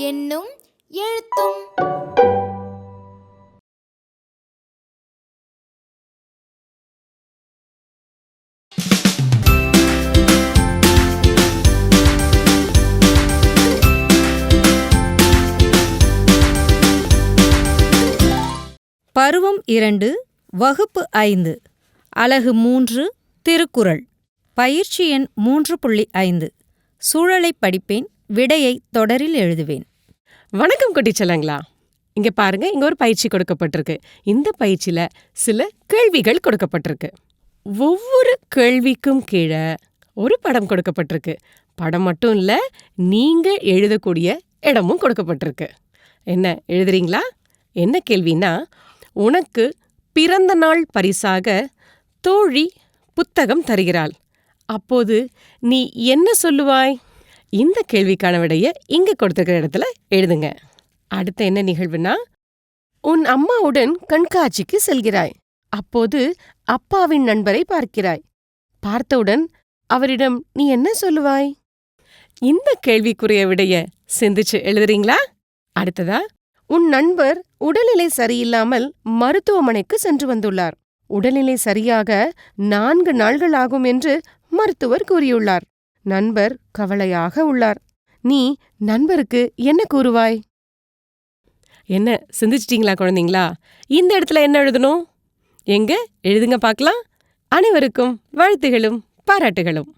என்னும் எழுத்தும். பருவம் இரண்டு வகுப்பு ஐந்து. அலகு மூன்று திருக்குறள். பயிற்சி எண் மூன்று புள்ளி ஐந்து. சூழலை படிப்பேன் விடையை தொடரில் எழுதுவேன். வணக்கம் குட்டிச்சலங்களா இங்க பாருங்க இங்க ஒரு பயிற்சி கொடுக்கப்பட்டிருக்கு. இந்த பயிற்சியில சில கேள்விகள் கொடுக்கப்பட்டிருக்கு. ஒவ்வொரு கேள்விக்கும் கீழே ஒரு படம் கொடுக்கப்பட்டிருக்கு. படம் மட்டும் இல்ல நீங்க எழுதக்கூடிய இடமும் கொடுக்கப்பட்டிருக்கு. என்ன எழுதுறீங்களா? என்ன கேள்வின்னா உனக்கு பிறந்த நாள் பரிசாக தோழி புத்தகம் தருகிறாள். அப்போது நீ என்ன சொல்லுவாய்? இந்த கேள்விக்கான விடைய இங்க கொடுத்துருக்கிற இடத்துல எழுதுங்க. அடுத்த என்ன நிகழ்வுனா உன் அம்மாவுடன் கண்காட்சிக்கு செல்கிறாய். அப்போது அப்பாவின் நண்பரை பார்க்கிறாய். பார்த்தவுடன் அவரிடம் நீ என்ன சொல்லுவாய்? இந்த கேள்விக்குரிய விடைய சிந்திச்சு எழுதுறீங்களா? அடுத்ததா உன் நண்பர் உடல்நிலை சரியில்லாமல் மருத்துவமனைக்கு சென்று வந்துள்ளார். உடல்நிலை சரியாக நான்கு நாள்கள் ஆகும் என்று மருத்துவர் கூறியுள்ளார். நண்பர் கவலையாக உள்ளார். நீ நண்பருக்கு என்ன கூறுவாய்? என்ன சிந்திச்சிட்டீங்களா குழந்தைங்களா? இந்த இடத்துல என்ன எழுதணும்? எங்க? எழுதுங்க பார்க்கலாம். அனைவருக்கும் வாழ்த்துகளும் பாராட்டுகளும்.